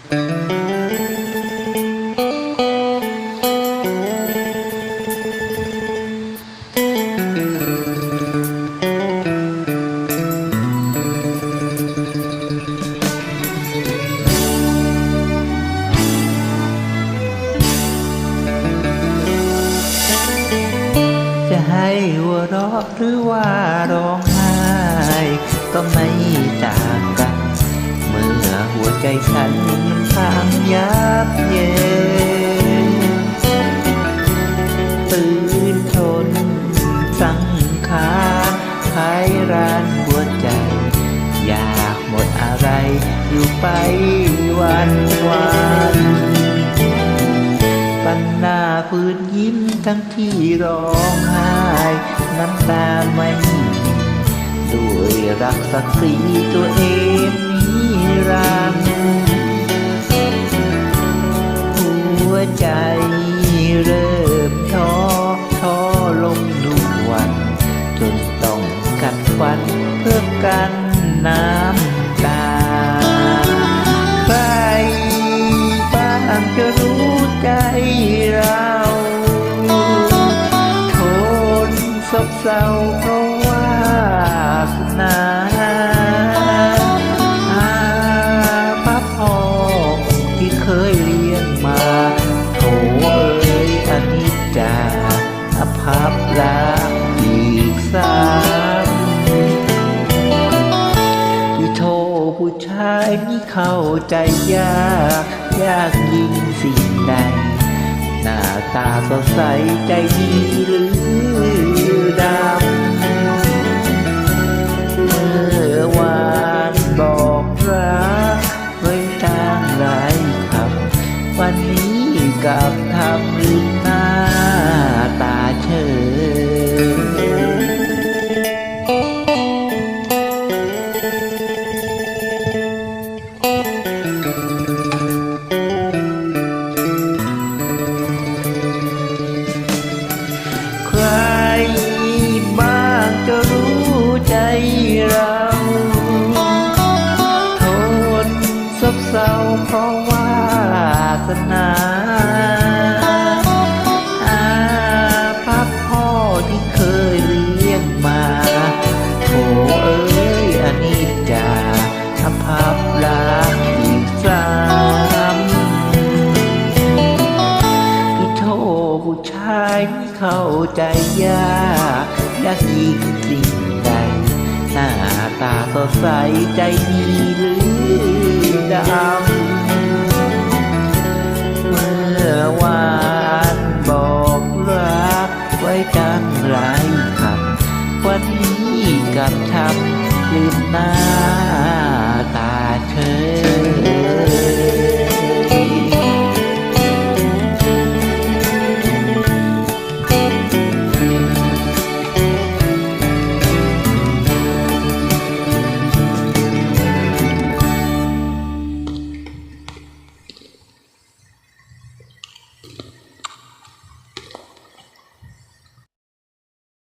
จะให้หัวเราะหรือว่าร้องไห้ ก็ไม่ต่างกัน หัวใจฉันมันพังยับเยินปืนทน สังขารไขรานหัวใจ อยากหมดอะไรอยู่ไปวันวันปันหน้าพื้นยิ้มทั้งที่ร้องไห้น้ำตาไม่ด้วยรักสักสีตัวเอง รันหัวใจเริ่มท้อท้อลงทุกวัน จนต้องกัดฟันเพื่อกันน้ำตา ใครบ้างจะรู้ใจเราทนซบเศร้าเพราะว่าสนา อภัพรักอีกสามที่โทผู้ชายนี่เข้าใจยาก ยากยิ่งสิ่งใด หน้าตาสดใสใจดีหรือดำเมื่อวานบอกรักไว้ทางหลายคำวันนี้กลับทำลืมหน้า ตาเฉยใครบ้างจะรู้ใจเราทนซบเศร้าเพราะว่าสนาอา ภัพรักอีกสามพี่โทผู้ชายเข้าใจยากยากยิ่งสิ่งใดหน้าตาสดใสใจดีหรือดำเมื่อวานบอกรักไว้จังไรคำวันนี้กลับทำลืมหน้า ตาเธอ